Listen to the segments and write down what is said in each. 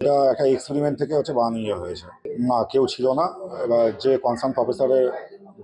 এটা একটা এক্সপেরিমেন্ট থেকে হচ্ছে বানানো ইয়ে হয়েছে। না কেউ ছিল না। এবার যে কনসার্ন প্রফেসরের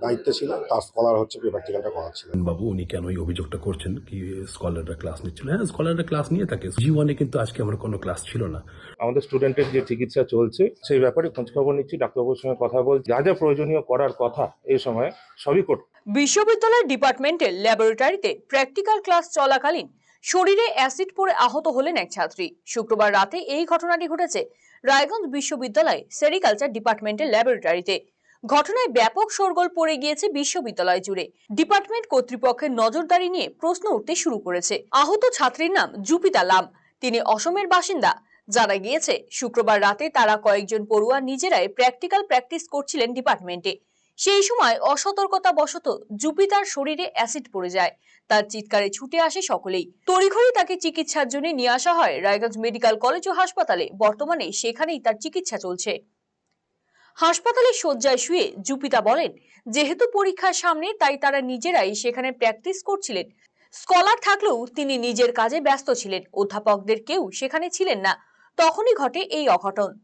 দায়িত্বে ছিল তার স্কলার হচ্ছে প্র্যাকটিক্যালটা করাচ্ছিল বাবু উনি কেন এই অভিযোগটা করছেন? কি স্কলাররা ক্লাস নিচ্ছিল? হ্যাঁ স্কলাররা ক্লাস নিয়ে থাকে। জি ওয়ানে কিন্তু আজকে আমার কোনো ক্লাস ছিল না। আমাদের স্টুডেন্টের যে চিকিৎসা চলছে সেই ব্যাপারে খোঁজখবর নিচ্ছি ডাক্তারবাবুর সঙ্গে কথা বলছি। যা যা প্রয়োজনীয় করার কথা এই সময় সবই করতে বিশ্ববিদ্যালয়ের ডিপার্টমেন্টের ল্যাবরেটরিতে প্র্যাকটিক্যাল ক্লাস চলাকালীন শরীরে অ্যাসিড পড়ে আহত হলেন এক ছাত্রী। শুক্রবার রাতে এই ঘটনাটি ঘটেছে রায়গঞ্জ বিশ্ববিদ্যালয় সেরিকালচার ডিপার্টমেন্টের ল্যাবরেটরিতে। ঘটনায় ব্যাপক শোরগোল পড়ে গিয়েছে বিশ্ববিদ্যালয় জুড়ে। ডিপার্টমেন্ট কর্তৃপক্ষের নজরদারি নিয়ে প্রশ্ন উঠতে শুরু করেছে। আহত ছাত্রীর নাম জুপিতা লাম। তিনি অসমের বাসিন্দা। জানা গিয়েছে, শুক্রবার রাতে তারা কয়েকজন পড়ুয়া নিজেরাই প্র্যাকটিক্যাল প্র্যাকটিস করছিলেন ডিপার্টমেন্টে। সেই সময় অসতর্কতা বশত জুপিতার শরীরে অ্যাসিড পড়ে যায়। তার চিৎকারে ছুটে আসে সকলেই। তড়িঘড়ি তাকে চিকিৎসার জন্য নিয়ে আসা হয়। রায়গঞ্জ মেডিকেল কলেজ ও হাসপাতালে বর্তমানে সেখানেই তার চিকিৎসা চলছে। হাসপাতালে শয্যায় শুয়ে জুপিতা বলেন, যেহেতু পরীক্ষার সামনে, তাই তারা নিজেরাই সেখানে প্র্যাকটিস করছিলেন। স্কলার থাকলেও তিনি নিজের কাজে ব্যস্ত ছিলেন। অধ্যাপকদের কেউ সেখানে ছিলেন না। তখনই ঘটে এই অঘটন।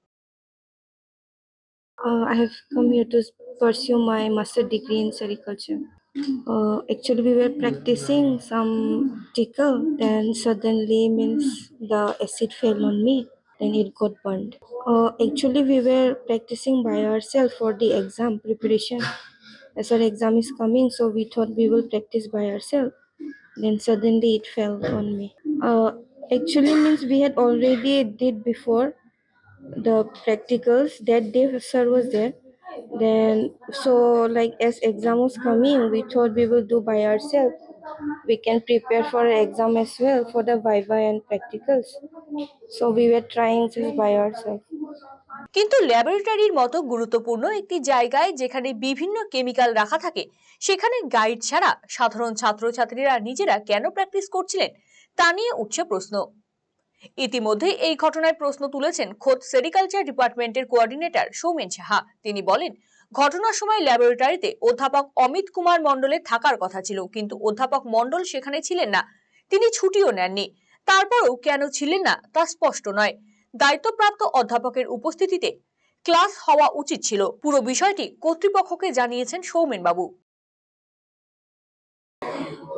Uh, I have come here to pursue my master degree in sericulture. Uh, actually, we were practicing some tickle, then suddenly means the acid fell on me, then it got burned. Uh, actually, we were practicing by ourselves for the exam preparation. As our exam is coming, so we thought we will practice by ourselves. Then suddenly it fell on me. Uh, actually, means we had already did before the practicals that day sir was there then so like as exam was coming we thought we will do by ourselves we can prepare for exam as well for the viva and practicals so we were trying just by ourselves কিন্তু ল্যাবরেটরির মতো গুরুত্বপূর্ণ একটি জায়গায় যেখানে বিভিন্ন chemical রাখা থাকে সেখানে গাইড ছাড়া সাধারণ ছাত্রছাত্রীরা নিজেরা কেন প্র্যাকটিস করছিলেন তা নিয়ে উঠছে প্রশ্ন ইতিমধ্যে এই ঘটনায় প্রশ্ন তুলেছেন খোদ সেরিকালচার ডিপার্টমেন্টের কোঅর্ডিনেটর সৌমেন সাহা। তিনি বলেন, ঘটনার সময় ল্যাবরেটরিতে অধ্যাপক অমিত কুমার মণ্ডলের থাকার কথা ছিল, কিন্তু অধ্যাপক মণ্ডল সেখানে ছিলেন না। তিনি ছুটিও নেননি। তারপরও কেন ছিলেন না তা স্পষ্ট নয়। দায়িত্বপ্রাপ্ত অধ্যাপকের উপস্থিতিতে ক্লাস হওয়া উচিত ছিল। পুরো বিষয়টি কর্তৃপক্ষকে জানিয়েছেন সৌমেন বাবু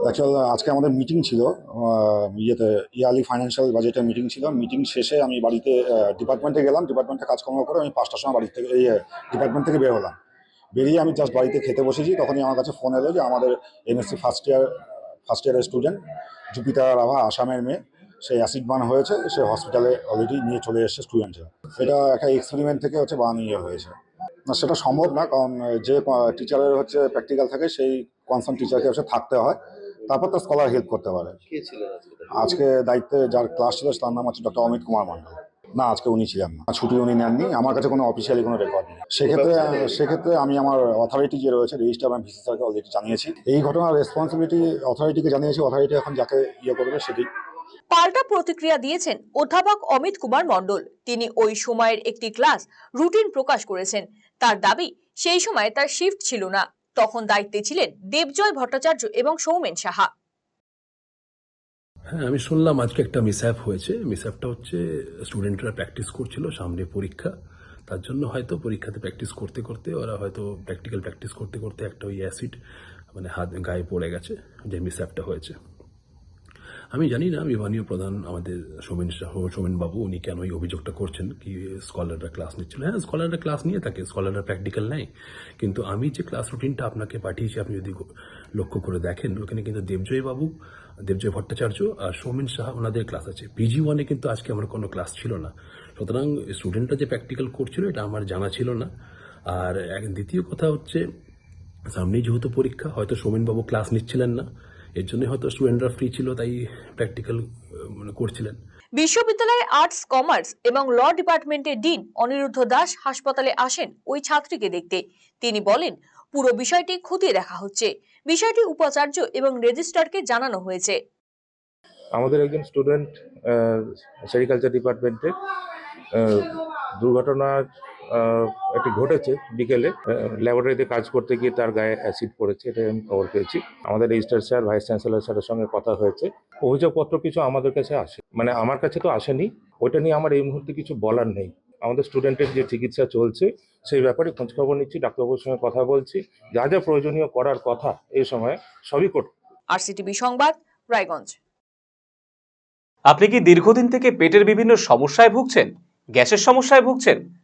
অ্যাকচুয়াল আজকে আমাদের মিটিং ছিল ইয়েতে, ইয়ারলি ফাইন্যান্সিয়াল বাজেটের মিটিং ছিল। মিটিং শেষে আমি বাড়িতে ডিপার্টমেন্টে গেলাম ডিপার্টমেন্টে কাজকর্ম করে আমি পাঁচটার সময় বাড়ি থেকে, এই ডিপার্টমেন্ট থেকে বের হলাম। বেরিয়ে আমি জাস্ট বাড়িতে খেতে বসেছি, তখনই আমার কাছে ফোন এলো যে আমাদের এমএসসি ফার্স্ট ইয়ার ফার্স্ট ইয়ারের স্টুডেন্ট জুপিতা রাভা, আসামের মেয়ে, সে অ্যাসিড বান হয়েছে, সে হসপিটালে অলরেডি নিয়ে চলে এসেছে স্টুডেন্টরা এটা একটা এক্সপেরিমেন্ট থেকে হচ্ছে বানানো ইয়ে হয়েছে। না, সেটা সম্ভব না, কারণ যে টিচারের হচ্ছে প্র্যাকটিক্যাল থাকে, সেই কনসার্ন টিচারকে হচ্ছে থাকতে হয়। তারপর তো স্কলার হেল্প করতে পারে। আজকে? দায়িত্বে যার ক্লাস ছিল তার নাম আছে ডক্টর অমিত কুমার মন্ডল না আজকে উনি ছিলেন না। ছুটি উনি নেননি। আমার কাছে কোনো অফিসিয়ালি কোনো রেকর্ড নেই। সেক্ষেত্রে সেক্ষেত্রে আমি আমার অথরিটি যে রয়েছে রেজিস্টার এবং ভিসি স্যারকে অলরেডি জানিয়েছি। এই ঘটনার রেসপন্সিবিলিটি অথরিটিকে জানিয়েছি। অথরিটি এখন যাকে ইয়ে করবে সেটি। পাল্টা প্রতিক্রিয়া দিয়েছেন অধ্যাপক অমিত কুমার মণ্ডল। তিনি ওই সময়ের একটি ক্লাস রুটিন প্রকাশ করেছেন। তার দাবি সেই সময় তার শিফট ছিল না। তখন দায়িত্বে ছিলেন দেবজয় ভট্টাচার্য এবং সৌমেন সাহা। হ্যাঁ আমি শুনলাম আজকে একটা মিসঅ্যাপ হয়েছে। মিসঅ্যাপটা হচ্ছে স্টুডেন্টরা প্র্যাকটিস করছিল সামনে পরীক্ষা। তার জন্য হয়তো পরীক্ষাতে প্র্যাকটিস করতে করতে ওরা হয়তো প্র্যাকটিক্যাল প্র্যাকটিস করতে করতে একটা ওই অ্যাসিড মানে হাত গায়ে পড়ে গেছে, যে মিসঅ্যাপটা হয়েছে। আমি জানি না বিমানীয় প্রধান আমাদের সোমেন সাহ সোমেন বাবু উনি কেন এই অভিযোগটা করছেন? কি স্কলাররা ক্লাস নিচ্ছিল? হ্যাঁ স্কলাররা ক্লাস নিয়ে থাকে, স্কলাররা প্র্যাকটিক্যাল নেয়। কিন্তু আমি যে ক্লাস রুটিনটা আপনাকে পাঠিয়েছি, আপনি যদি লক্ষ্য করে দেখেন, ওখানে কিন্তু দেবজয় বাবু দেবজয় ভট্টাচার্য আর সৌমেন সাহা, ওনাদের ক্লাস আছে। পিজি ওয়ানে কিন্তু আজকে আমার কোনো ক্লাস ছিল না। সুতরাং স্টুডেন্টরা যে প্র্যাকটিক্যাল করছিল, এটা আমার জানা ছিল না। আর দ্বিতীয় কথা হচ্ছে, সামনেই যেহেতু পরীক্ষা, হয়তো সৌমেনবাবু ক্লাস নিচ্ছিলেন না। এর জন্য হয়তো স্টুডেন্টরা ফ্রি ছিল তাই প্র্যাকটিক্যাল মানে করছিলেন। বিশ্ববিদ্যালয়ের আর্টস কমার্স এবং ল ডিপার্টমেন্টের ডিন অনিরুদ্ধ দাস হাসপাতালে আসেন ওই ছাত্রীকে দেখতে। তিনি বলেন পুরো বিষয়টি খতিয়ে দেখা হচ্ছে। বিষয়টি উপাচার্য এবং রেজিস্ট্রারকে জানানো হয়েছে। আমাদের একজন স্টুডেন্ট সেরিকালচার ডিপার্টমেন্টের দুর্ঘটনার একটি ঘটেছে বিকেলে ল্যাবরেটরিতে কাজ করতে গিয়ে তার গায়ে অ্যাসিড পড়েছে এটা আমি খবর পেয়েছি। আমাদের রেজিস্টার স্যার ভাইস চ্যান্সেলর স্যারের সঙ্গে কথা হয়েছে। অভিযোগপত্র কিছু আমাদের কাছে আসে মানে আমার কাছে তো আসেনি ওইটা নিয়ে আমার এই মুহূর্তে কিছু বলার নেই। আমাদের স্টুডেন্টের যে চিকিৎসা চলছে সেই ব্যাপারে খোঁজখবর নিচ্ছি ডাক্তারবাবুর সঙ্গে কথা বলছি যা যা প্রয়োজনীয় করার কথা এই সময় সবই করতে আরসিটিভি সংবাদ রায়গঞ্জ। আপনি কি দীর্ঘদিন থেকে পেটের বিভিন্ন সমস্যায় ভুগছেন? গ্যাসের সমস্যায় ভুগছেন?